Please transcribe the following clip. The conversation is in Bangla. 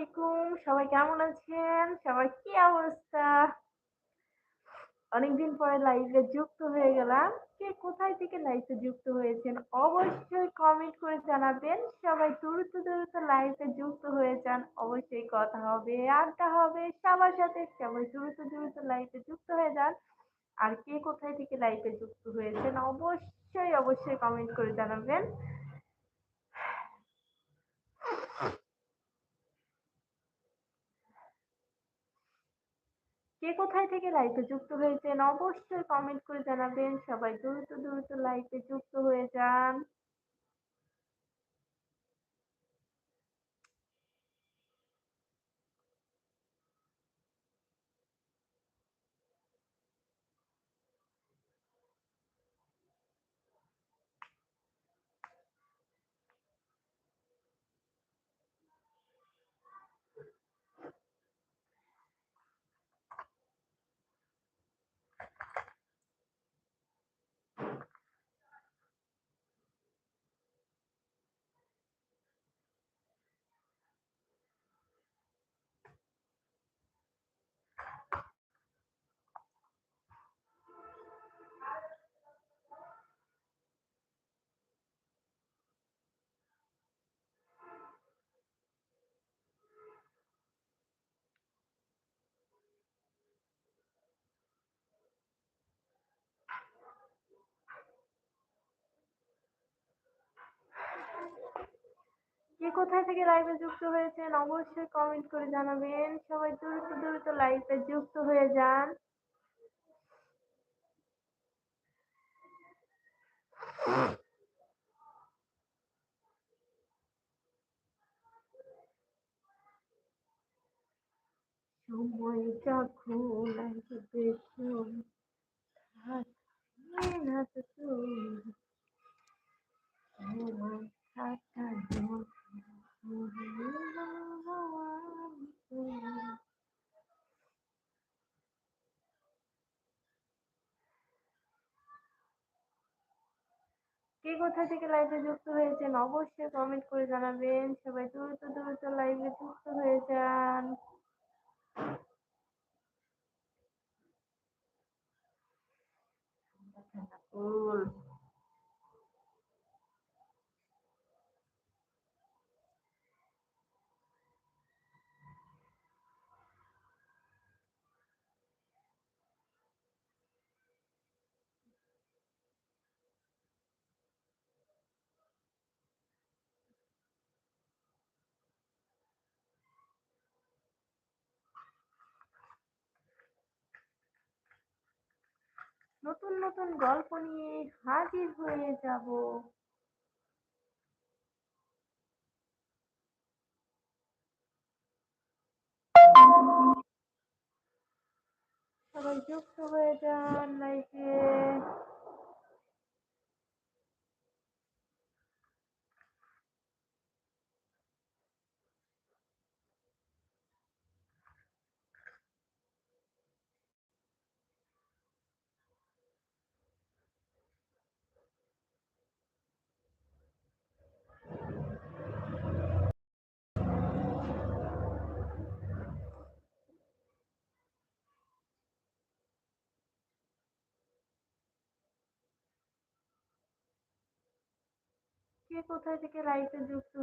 আলাইকুম। সবাই কেমন আছেন? সবার কি অবস্থা? অনেকদিন পরে লাইভে যুক্ত হয়ে গেলাম। কে কোথায় থেকে লাইভে যুক্ত হয়েছেন? অবশ্যই কমেন্ট করে জানাবেন। সবাই দ্রুত, দ্রুত লাইভে যুক্ত হয়ে যান। অবশ্যই কথা হবে, আড্ডা হবে সবার সাথে। সবাই দ্রুত, দ্রুত লাইভে যুক্ত হয়ে যান। আর কে কোথায় থেকে লাইভে যুক্ত হয়েছেন? অবশ্যই, অবশ্যই কমেন্ট করে জানাবেন। কে কোথায় থেকে লাইভে যুক্ত হয়েছেন? অবশ্যই কমেন্ট করে জানাবেন। সবাই দ্রুত দ্রুত লাইভে যুক্ত হয়ে যান। কে কোথায় থেকে লাইভে যুক্ত হয়েছেন, অবশ্যই কমেন্ট করে জানাবেন। সবাই দ্রুত দ্রুত লাইভে যুক্ত হয়ে যান। সময় যখন আসবে কে কোথা থেকে লাইভে যুক্ত হয়েছেন অবশ্যই কমেন্ট করে জানাবেন। সবাই দ্রুত দ্রুত লাইভে যুক্ত হয়ে যান। নতুন নতুন গল্প নিয়ে হাজির হয়ে যাব। সবাই যুক্ত হয়ে যান লাইফে কে কোথায় থেকে লাইভে যুক্ত